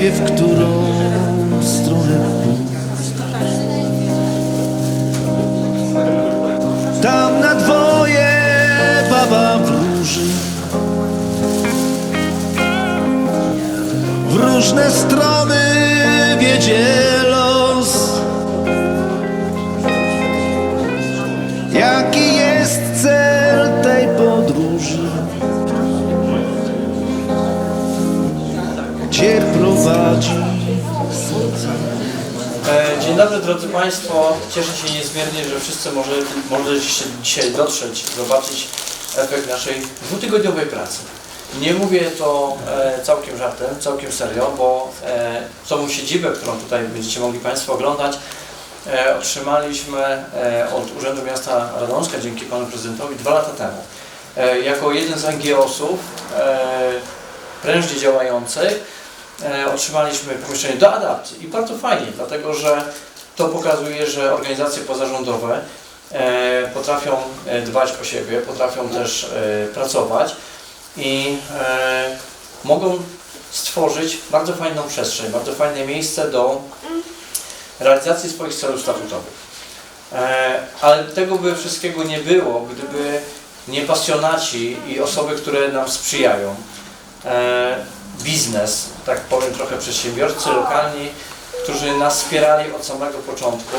Nie wie w którą dobry drodzy Państwo. Cieszę się niezmiernie, że wszyscy może, możecie dzisiaj dotrzeć, zobaczyć efekt naszej dwutygodniowej pracy. Nie mówię to e, całkiem żartem, całkiem serio, bo e, tą siedzibę, którą tutaj będziecie mogli Państwo oglądać, e, otrzymaliśmy e, od Urzędu Miasta Radomska dzięki Panu Prezydentowi dwa lata temu. E, jako jeden z NGO-sów e, prężnie działających e, otrzymaliśmy pomieszczenie do adapcji i bardzo fajnie, dlatego że to pokazuje, że organizacje pozarządowe e, potrafią e, dbać o siebie, potrafią też e, pracować i mogą stworzyć bardzo fajną przestrzeń, bardzo fajne miejsce do realizacji swoich celów statutowych. Ale tego by wszystkiego nie było, gdyby nie pasjonaci i osoby, które nam sprzyjają. Biznes, tak powiem trochę przedsiębiorcy lokalni, którzy nas wspierali od samego początku,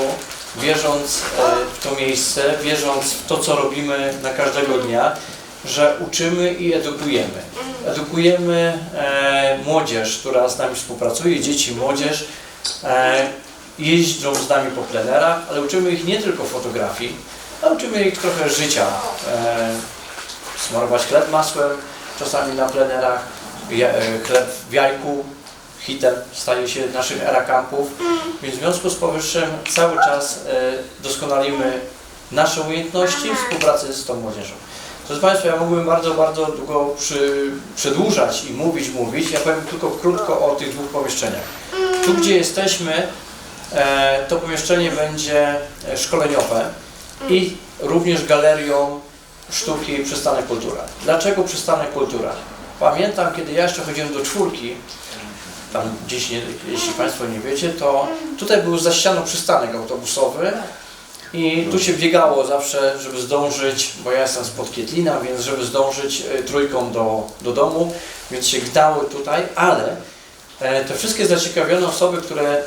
wierząc e, w to miejsce, wierząc w to, co robimy na każdego dnia, że uczymy i edukujemy. Edukujemy e, młodzież, która z nami współpracuje, dzieci, młodzież, e, jeżdżą z nami po plenerach, ale uczymy ich nie tylko fotografii, ale uczymy ich trochę życia. Smarować chleb masłem, czasami na plenerach, chleb w jajku, hitem staje się naszych era kampów, więc w związku z powyższym cały czas e, doskonalimy nasze umiejętności w współpracy z tą młodzieżą. Proszę Państwa, ja mógłbym bardzo, bardzo długo przy, przedłużać i mówić, mówić. Ja powiem tylko krótko o tych dwóch pomieszczeniach. Tu, gdzie jesteśmy, e, to pomieszczenie będzie e, szkoleniowe i również galerią sztuki Przystanek Kultura. Dlaczego Przystanek Kultura? Pamiętam, kiedy ja jeszcze chodziłem do czwórki, tam gdzieś, nie, jeśli Państwo nie wiecie, to tutaj był za ścianą przystanek autobusowy i tu się biegało zawsze, żeby zdążyć, bo ja jestem spod Kietlina, więc żeby zdążyć e, trójką do, do domu, więc się gdały tutaj, ale e, te wszystkie zaciekawione osoby, które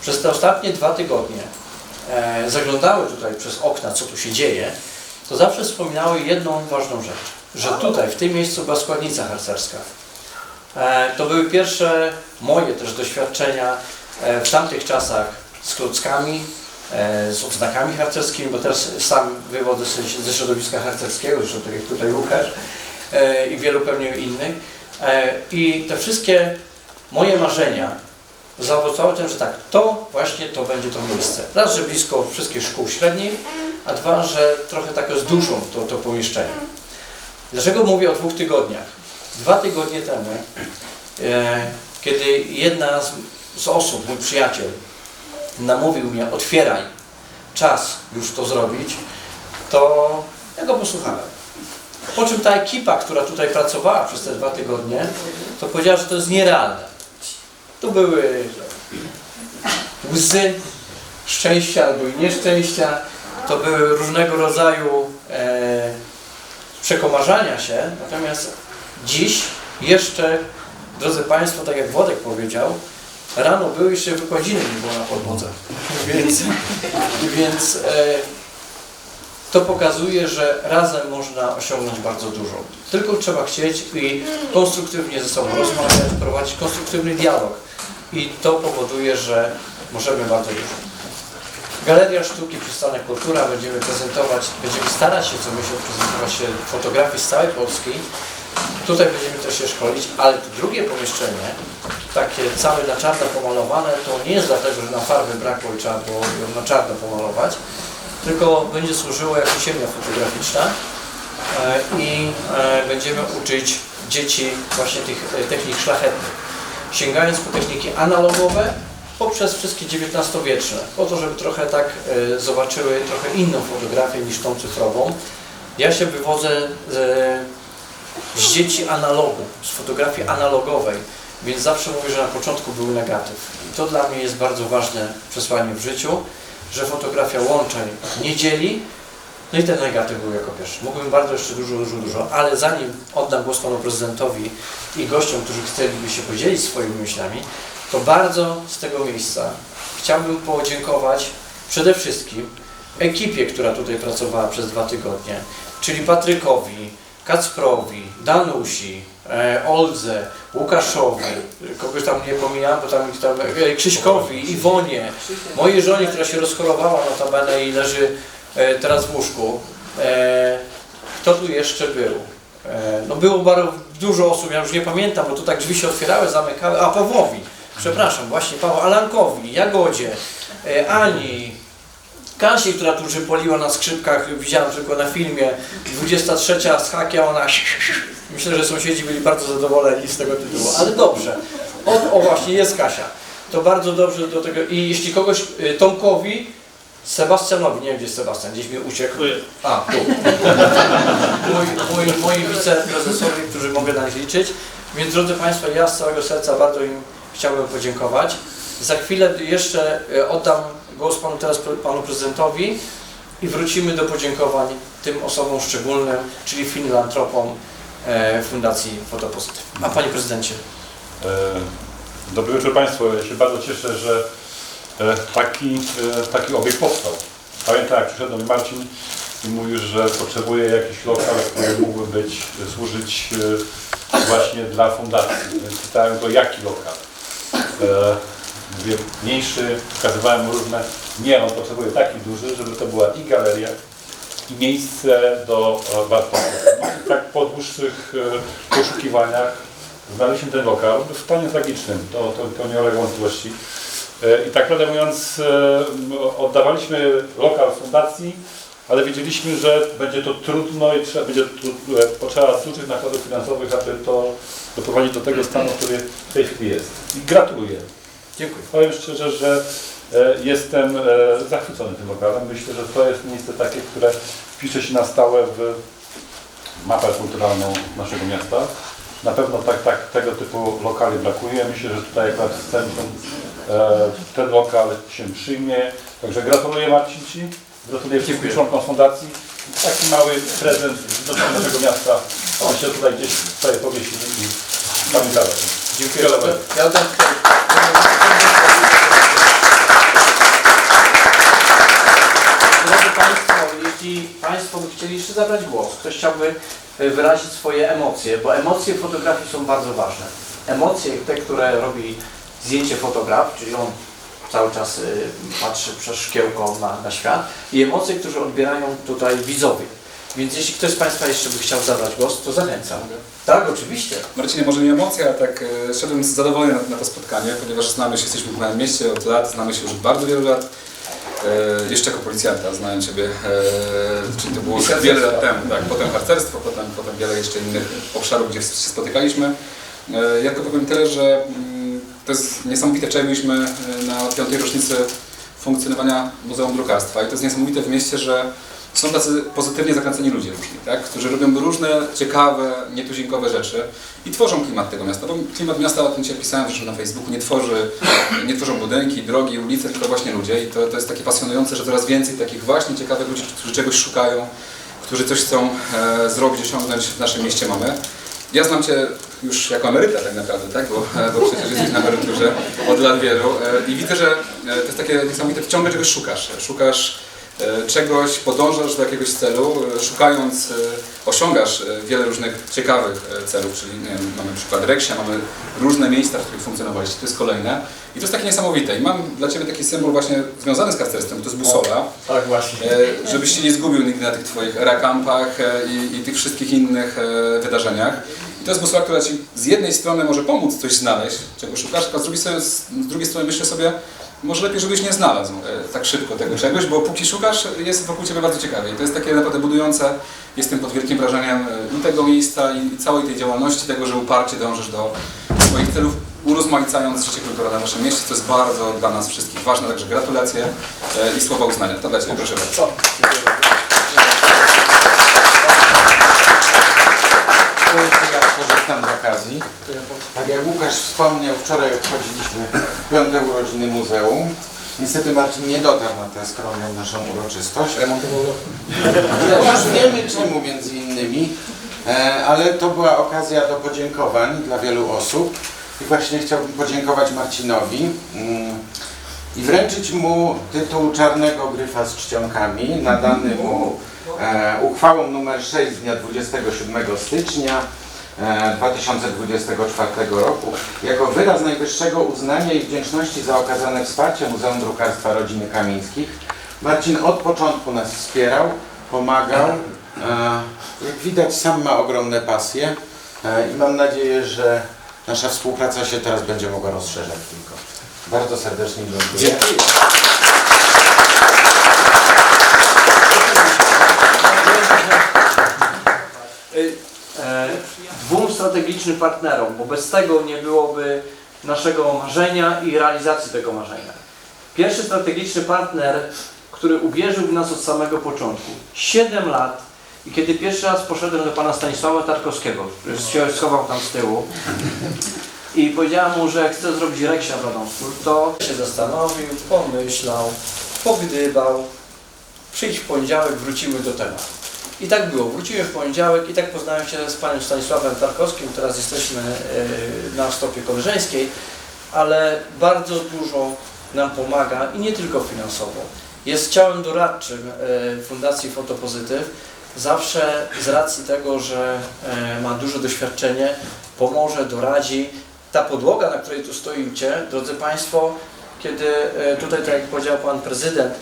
przez te ostatnie dwa tygodnie e, zaglądały tutaj przez okna, co tu się dzieje, to zawsze wspominały jedną ważną rzecz, że tutaj, w tym miejscu była składnica harcerska. E, To były pierwsze moje też doświadczenia e, w tamtych czasach z klockami, e, z odznakami harcerskimi, bo też sam wywodzę się ze środowiska harcerskiego, zresztą tak jak tutaj Łukasz i wielu pewnie innych. I te wszystkie moje marzenia zaowocowały tym, że tak, to właśnie to będzie to miejsce. Raz, że blisko wszystkich szkół średnich, a dwa, że trochę tak z duszą to, to pomieszczenie. Dlaczego mówię o dwóch tygodniach? Dwa tygodnie temu, e, kiedy jedna z, z osób, mój przyjaciel, namówił mnie, otwieraj, czas już to zrobić, to ja go posłuchałem. Po czym ta ekipa, która tutaj pracowała przez te dwa tygodnie, to powiedziała, że to jest nierealne. Tu były łzy szczęścia albo i nieszczęścia, to były różnego rodzaju e, przekomarzania się, natomiast dziś jeszcze, drodzy Państwo, tak jak Włodek powiedział, rano były jeszcze wykładziny nie było na podłodze, więc, więc e, to pokazuje, że razem można osiągnąć bardzo dużo. Tylko trzeba chcieć i konstruktywnie ze sobą rozmawiać, prowadzić konstruktywny dialog i to powoduje, że możemy bardzo dużo. Galeria Sztuki Przystanek Kultura będziemy prezentować, będziemy starać się co miesiąc prezentować się fotografii z całej Polski. Tutaj będziemy też się szkolić, ale to drugie pomieszczenie, takie całe na czarno pomalowane, to nie jest dlatego, że na farby brakło i trzeba było ją na czarno pomalować, tylko będzie służyło jako ziemia fotograficzna e, i e, będziemy uczyć dzieci właśnie tych e, technik szlachetnych, sięgając po techniki analogowe poprzez wszystkie XIX-wieczne, po to, żeby trochę tak zobaczyły trochę inną fotografię niż tą cyfrową. Ja się wywodzę z, z dzieci analogu, z fotografii analogowej, więc zawsze mówię, że na początku był negatyw. I to dla mnie jest bardzo ważne przesłanie w życiu, że fotografia łączy, nie dzieli. No i ten negatyw był jako pierwszy. Mógłbym bardzo jeszcze dużo, dużo, dużo, ale zanim oddam głos panu prezydentowi i gościom, którzy chcieliby się podzielić swoimi myślami, to bardzo z tego miejsca chciałbym podziękować przede wszystkim ekipie, która tutaj pracowała przez dwa tygodnie, czyli Patrykowi, Kacprowi, Danusi, e, Oldze, Łukaszowi, kogoś tam nie pomijam, bo tam, tam e, Krzyśkowi, Iwonie, mojej żonie, która się rozchorowała notabene i leży e, teraz w łóżku. Kto tu jeszcze był? No było bardzo dużo osób, ja już nie pamiętam, bo tu tak drzwi się otwierały, zamykały, a Pawłowi, przepraszam, właśnie Paweł, Alankowi, Jagodzie, Ani, Kasi, która tu przypoliła na skrzypkach, widziałem tylko na filmie, 23 z hakiem, ona myślę, że sąsiedzi byli bardzo zadowoleni z tego tytułu, ale dobrze. O, o właśnie, jest Kasia. To bardzo dobrze do tego i jeśli kogoś, y, Tomkowi, Sebastianowi, nie wiem gdzie jest Sebastian, gdzieś mi uciekł. A, tu. mój, mój, moi wiceprezesowie, którzy mogę na nich liczyć. Więc drodzy Państwo, ja z całego serca bardzo im chciałbym podziękować. Za chwilę jeszcze y, oddam głos panu teraz panu prezydentowi i wrócimy do podziękowań tym osobom szczególnym, czyli filantropom e, Fundacji Fotopozytyw. A panie prezydencie, E, Dobry wieczór Państwu. Ja się bardzo cieszę, że e, taki, taki obiekt powstał. Pamiętam jak przyszedł Marcin i mówił, że potrzebuje jakiś lokal, który mógłby być, służyć właśnie dla fundacji. Więc pytałem go, jaki lokal. Mówię, mniejszy, wskazywałem różne. Nie, on potrzebuje taki duży, żeby to była i galeria, i miejsce do e, warsztatów. I tak po dłuższych e, poszukiwaniach znaleźliśmy ten lokal w stanie tragicznym, to, to, to nie ulega wątpliwości. E, I tak prawdę mówiąc, oddawaliśmy lokal fundacji, ale wiedzieliśmy, że będzie to trudno i trzeba, będzie potrzeba dużych nakładów finansowych, aby to doprowadzić do tego stanu, który w tej chwili jest. I gratuluję. Dziękuję. Powiem szczerze, że e, jestem e, zachwycony tym lokalem. Myślę, że to jest miejsce takie, które wpisze się na stałe w mapę kulturalną naszego miasta. Na pewno tak, tak, tego typu lokali brakuje. Myślę, że tutaj akurat w centrum e, ten lokal się przyjmie. Także gratuluję Marcin Ci, gratuluję wszystkim członkom fundacji. Taki mały prezent do naszego miasta. Myślę, że tutaj gdzieś sobie powiesili i pamiętamy. Dziękuję bardzo. Drodzy Państwo, jeśli Państwo by chcieli jeszcze zabrać głos, ktoś chciałby e, wyrazić swoje emocje, bo emocje w fotografii są bardzo ważne. Emocje, te, które robi zdjęcie fotograf, czyli on cały czas y, patrzy przez szkiełko na, na świat i emocje, które odbierają tutaj widzowie. Więc jeśli ktoś z Państwa jeszcze by chciał zabrać głos, to zachęcam. Tak, oczywiście. Marcinie, może nie emocje, a tak e, szedłem zadowolony na, na to spotkanie, ponieważ znamy się, jesteśmy w małym mieście od lat, znamy się już bardzo wielu lat. E, jeszcze jako policjanta znałem Ciebie, e, czyli to było wiele lat temu, tak, potem harcerstwo, potem, potem wiele jeszcze innych obszarów, gdzie się spotykaliśmy. E, ja tylko powiem tyle, że mm, to jest niesamowite, wczoraj byliśmy e, na piątej rocznicy funkcjonowania Muzeum Drukarstwa i to jest niesamowite w mieście, że są tacy pozytywnie zakręceni ludzie różni, tak? którzy robią różne ciekawe, nietuzinkowe rzeczy i tworzą klimat tego miasta. Bo klimat miasta, o tym Ci pisałem zresztą na Facebooku, nie tworzy, nie tworzą budynki, drogi, ulice, tylko właśnie ludzie i to, to jest takie pasjonujące, że coraz więcej takich właśnie ciekawych ludzi, którzy czegoś szukają, którzy coś chcą e, zrobić, osiągnąć w naszym mieście mamy. Ja znam Cię już jako emeryta tak naprawdę, tak? Bo, e, bo przecież jesteś na emeryturze od lat wielu e, i widzę, że e, to jest takie niesamowite, ciągle czegoś szukasz. Szukasz czegoś, podążasz do jakiegoś celu, e, szukając, e, osiągasz e, wiele różnych ciekawych e, celów, czyli wiem, mamy przykład Reksia, mamy różne miejsca, w których funkcjonowaliście, to jest kolejne i to jest takie niesamowite i mam dla Ciebie taki symbol właśnie związany z harcerstwem, to jest busola. Tak właśnie. E, żebyś się nie zgubił nigdy na tych Twoich rakampach e, i, i tych wszystkich innych e, wydarzeniach. I to jest busola, która Ci z jednej strony może pomóc coś znaleźć, czego szukasz, a z drugiej strony, z drugiej strony myślę sobie, może lepiej, żebyś nie znalazł e, tak szybko tego czegoś, bo póki szukasz, jest wokół Ciebie bardzo ciekawie. I to jest takie naprawdę budujące. Jestem pod wielkim wrażeniem e, i tego miejsca, i całej tej działalności, tego, że uparcie dążysz do swoich celów, urozmaicając życie kulturalne w naszym mieście, co jest bardzo dla nas wszystkich ważne. Także gratulacje e, i słowa uznania. To dla Ciebie, proszę bardzo. Korzystam okazji. Tak jak Łukasz wspomniał, wczoraj obchodziliśmy piąte urodziny muzeum. Niestety Marcin nie dotarł na tę skromną naszą uroczystość. Remontował Już wiemy czemu między innymi, e, ale to była okazja do podziękowań dla wielu osób. I właśnie chciałbym podziękować Marcinowi mm, i wręczyć mu tytuł Czarnego Gryfa z czcionkami, nadany mu e, uchwałą numer 6 z dnia 27 stycznia 2024 roku jako wyraz najwyższego uznania i wdzięczności za okazane wsparcie Muzeum Drukarstwa Rodziny Kamińskich. Marcin od początku nas wspierał, pomagał. E, Jak widać sam ma ogromne pasje e, i mam nadzieję, że nasza współpraca się teraz będzie mogła rozszerzać tylko. Bardzo serdecznie dziękuję. Y, e, dwóm strategicznym partnerom, bo bez tego nie byłoby naszego marzenia i realizacji tego marzenia. Pierwszy strategiczny partner, który uwierzył w nas od samego początku. 7 lat i kiedy pierwszy raz poszedłem do pana Stanisława Tarkowskiego, który się schował tam z tyłu i powiedziałem mu, że chcę zrobić reksia w Radomsku, to się zastanowił, pomyślał, pogdybał, przyjdź w poniedziałek, wrócimy do tematu. I tak było. Wróciłem w poniedziałek i tak poznałem się z panem Stanisławem Tarkowskim. Teraz jesteśmy e, na stopie koleżeńskiej, ale bardzo dużo nam pomaga i nie tylko finansowo. Jest ciałem doradczym e, Fundacji Fotopozytyw. Zawsze z racji tego, że e, ma duże doświadczenie, pomoże, doradzi. Ta podłoga, na której tu stoicie, drodzy Państwo, kiedy tutaj, tak jak powiedział Pan Prezydent,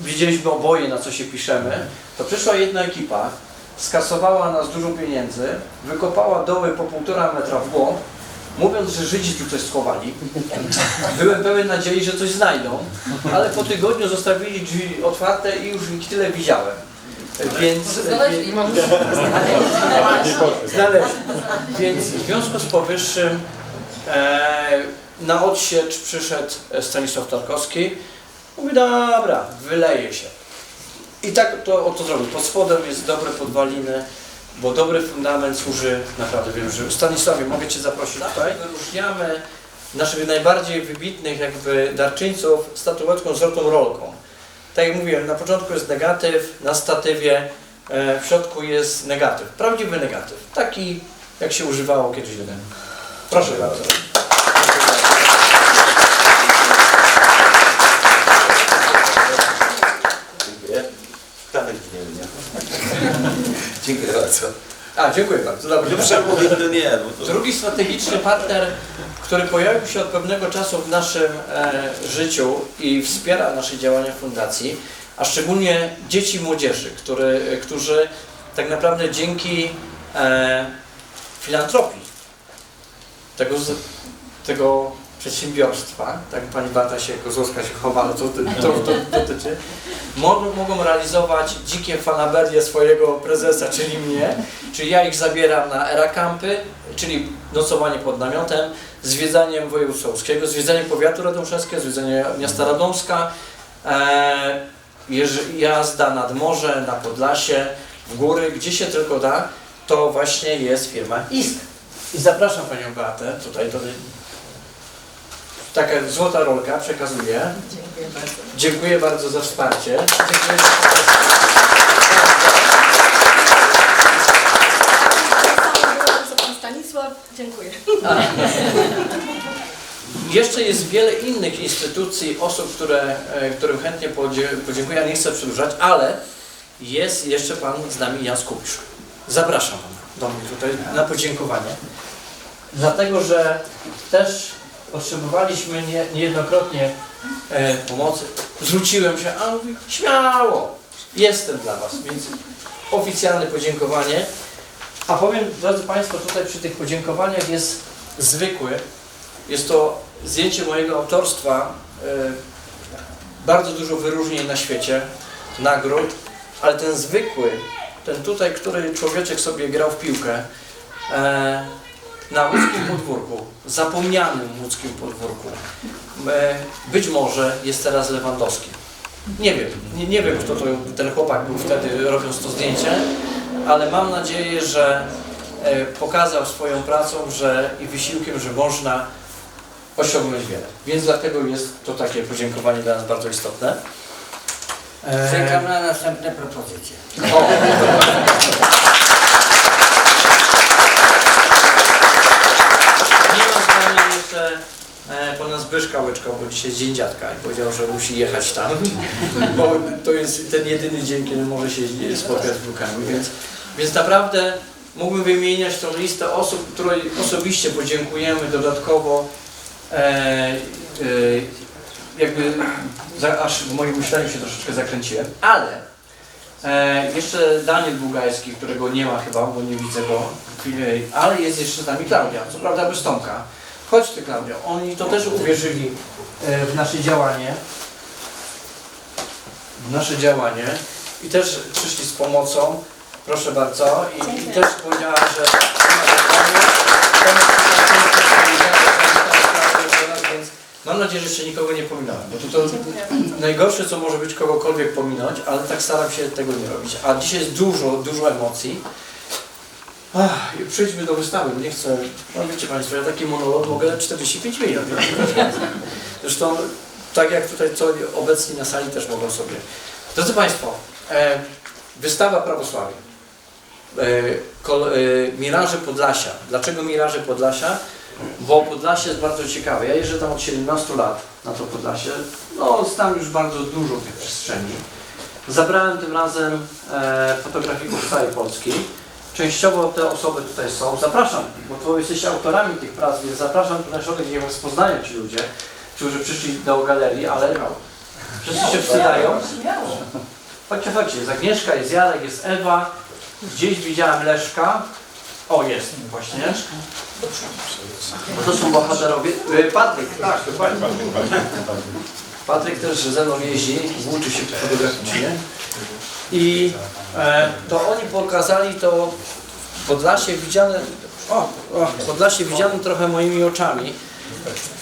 widzieliśmy oboje, na co się piszemy, to przyszła jedna ekipa, skasowała nas dużo pieniędzy, wykopała doły po półtora metra w głąb, mówiąc, że Żydzi tu coś schowali. Byłem pełen nadziei, że coś znajdą, ale po tygodniu zostawili drzwi otwarte i już ich tyle widziałem. Więc, Znaleźli. Znaleźli. Więc w związku z powyższym e, na odsiecz przyszedł Stanisław Tarkowski. Mówi, dobra, wyleje się. I tak to, o to zrobił. Pod spodem jest dobre podwaliny, bo dobry fundament służy naprawdę wielu życiom. Stanisławie, mogę Cię zaprosić tutaj. Wyróżniamy naszych najbardziej wybitnych jakby darczyńców statuetką z złotą rolką. Tak jak mówiłem, na początku jest negatyw, na statywie e, w środku jest negatyw. Prawdziwy negatyw. Taki, jak się używało kiedyś jeden. Proszę bardzo. Dziękuję bardzo. A, dziękuję bardzo. Dobrze. To nie, bo to... Drugi strategiczny partner, który pojawił się od pewnego czasu w naszym e, życiu i wspiera nasze działania fundacji, a szczególnie dzieci i młodzieży, który, którzy tak naprawdę dzięki e, filantropii tego, z, tego przedsiębiorstwa, tak pani Bata się, Kozłowska się chowa, ale to, to, to dotyczy, mogą, realizować dzikie fanaberie swojego prezesa, czyli mnie, czyli ja ich zabieram na erakampy, czyli nocowanie pod namiotem, zwiedzaniem województwa łódzkiego, zwiedzanie powiatu radomskiego, zwiedzanie miasta Radomska, e, jazda nad morze, na Podlasie, w góry, gdzie się tylko da, to właśnie jest firma ISK. I zapraszam Panią Beatę tutaj do Taka złota rolka przekazuję. Dziękuję bardzo. Dziękuję bardzo za wsparcie. Dziękuję za pan Stanisław? Dziękuję. Jeszcze jest wiele innych instytucji, osób, które, e, którym chętnie podziękuję. Nie chcę przedłużać, ale jest jeszcze Pan z nami Jan Skupisz. Zapraszam Pana do mnie tutaj na podziękowanie. Dlatego, że też potrzebowaliśmy nie, niejednokrotnie e, pomocy. Zwróciłem się, a on mówi, śmiało, jestem dla Was, więc oficjalne podziękowanie. A powiem, drodzy Państwo, tutaj przy tych podziękowaniach jest zwykły, jest to zdjęcie mojego autorstwa, e, bardzo dużo wyróżnień na świecie, nagród, ale ten zwykły, ten tutaj, który człowieczek sobie grał w piłkę, e, na łódzkim podwórku, zapomnianym łódzkim podwórku, e, być może jest teraz Lewandowski. Nie wiem, nie, nie wiem kto to ten chłopak był wtedy robiąc to zdjęcie, ale mam nadzieję, że e, pokazał swoją pracą że, i wysiłkiem, że można osiągnąć wiele. Więc dlatego jest to takie podziękowanie dla nas bardzo istotne. E, Czekam na następne propozycje. o. Nie ma z nami jeszcze e, pana Zbyszka Łyczko, bo dzisiaj jest dzień dziadka i powiedział, że musi jechać tam, bo to jest ten jedyny dzień, kiedy może się spotkać z wnukami, więc, więc naprawdę mógłbym wymieniać tą listę osób, której osobiście podziękujemy dodatkowo e, e, jakby za, aż w moim myśleniu się troszeczkę zakręciłem, ale e, jeszcze Daniel Bugajski, którego nie ma chyba, bo nie widzę go, ale jest jeszcze z nami Klaudia, co prawda bez Tomka. Chodź ty Klaudia, oni to też uwierzyli e, w nasze działanie, w nasze działanie. I też przyszli z pomocą, proszę bardzo, i, i też powiedziała, że mam nadzieję, że jeszcze nikogo nie pominąłem, bo to, to najgorsze, co może być kogokolwiek pominąć, ale tak staram się tego nie robić. A dzisiaj jest dużo, dużo emocji. Ach, i przejdźmy do wystawy, nie chcę, no wiecie Państwo, ja taki monolog mogę 45 minut. Zresztą, tak jak tutaj co obecni na sali też mogą sobie. Drodzy Państwo, e, wystawa prawosławia. E, kol, e, Miraże Podlasia. Dlaczego Miraże Podlasia? Bo Podlasie jest bardzo ciekawe. Ja jeżdżę tam od 17 lat na to Podlasie. No, znam już bardzo dużo tych przestrzeni. Zabrałem tym razem e, fotografików całej Polski. Częściowo te osoby tutaj są. Zapraszam, bo to jesteście autorami tych prac, więc zapraszam tu na środek, gdzie was poznają ci ludzie, którzy przyszli do galerii, ale wszyscy się wstydają. Chodźcie, chodźcie. Jest Agnieszka, jest Jarek, jest Ewa. Gdzieś widziałem Leszka. O, jest właśnie. Bo to są bohaterowie. E, Patryk, tak, dokładnie. Patryk też ze mną jeździ, włóczy się fotograficznie. I to oni pokazali to w Podlasie widziane, o, o, Podlasie widziane trochę moimi oczami.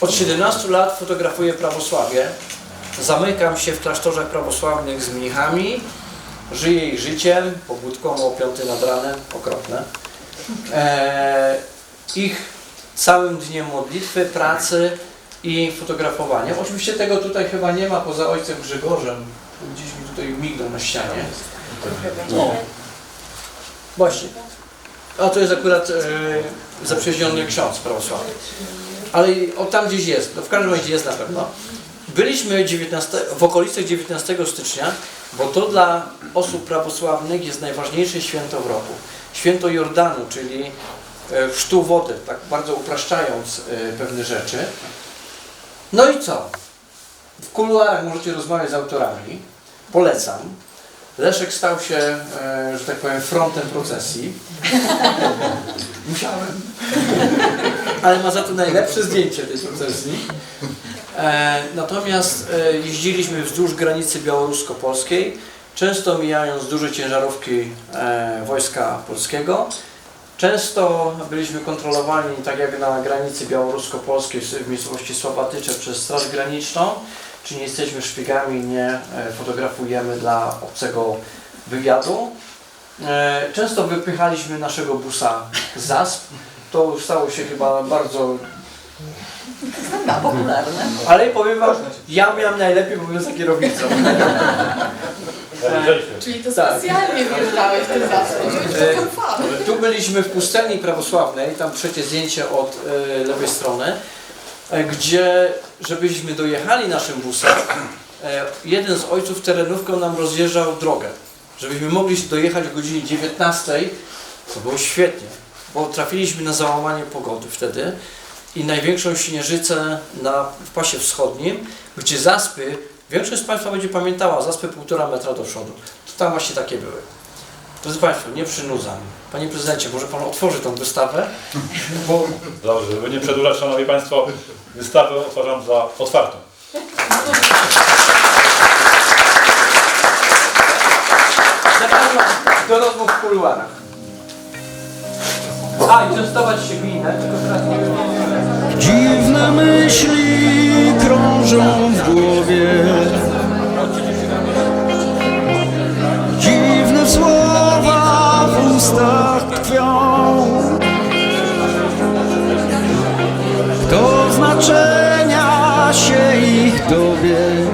Od 17 lat fotografuję prawosławie. Zamykam się w klasztorzach prawosławnych z mnichami. Żyję ich życiem, pobudką o 5 nad ranem, okropne. E, ich całym dniem modlitwy, pracy i fotografowania. Oczywiście tego tutaj chyba nie ma poza ojcem Grzegorzem. Gdzieś mi tutaj mignął na ścianie. O, właśnie. A to jest akurat e, zaprzyjaźniony ksiądz prawosławny. Ale o, tam gdzieś jest, no w każdym razie jest na pewno. Byliśmy 19, w okolicach 19 stycznia, bo to dla osób prawosławnych jest najważniejsze święto w roku. Święto Jordanu, czyli e, chrztu wody, tak bardzo upraszczając e, pewne rzeczy. No i co? W kuluarach możecie rozmawiać z autorami. Polecam. Leszek stał się, e, że tak powiem, frontem procesji. Musiałem. Ale ma za to najlepsze zdjęcie tej procesji. E, natomiast e, jeździliśmy wzdłuż granicy białorusko-polskiej, często mijając duże ciężarówki wojska polskiego. Często byliśmy kontrolowani, tak jak na granicy białorusko-polskiej w miejscowości Słabatycze przez Straż Graniczną, czy nie jesteśmy szpiegami, nie e, fotografujemy dla obcego wywiadu. E, Często wypychaliśmy naszego busa z zasp. To już stało się chyba bardzo popularne. ale powiem wam, ja miałem najlepiej, bo byłem za kierownicą. Czyli to Tak. specjalnie wjeżdżałeś w ten zasób, to. Tu byliśmy w pustelni prawosławnej, tam trzecie zdjęcie od e, lewej strony, gdzie, żebyśmy dojechali naszym busem, e, jeden z ojców terenówką nam rozjeżdżał drogę, żebyśmy mogli dojechać o godzinie 19, to było świetnie, bo trafiliśmy na załamanie pogody wtedy i największą śnieżycę na, w pasie wschodnim, gdzie zaspy, większość z Państwa będzie pamiętała, zaspy półtora metra do przodu, to tam właśnie takie były. Drodzy Państwo, nie przynudzam. Panie Prezydencie, może Pan otworzy tą wystawę? Bo Dobrze, żeby nie przedłużać, Szanowni Państwo, wystawę uważam za otwartą. zapraszam do rozmów w kuluarach. A, i częstować się winę, tylko teraz nie. Dziwne myśli krążą w głowie ustach tkwią Kto znaczenia się ich dowie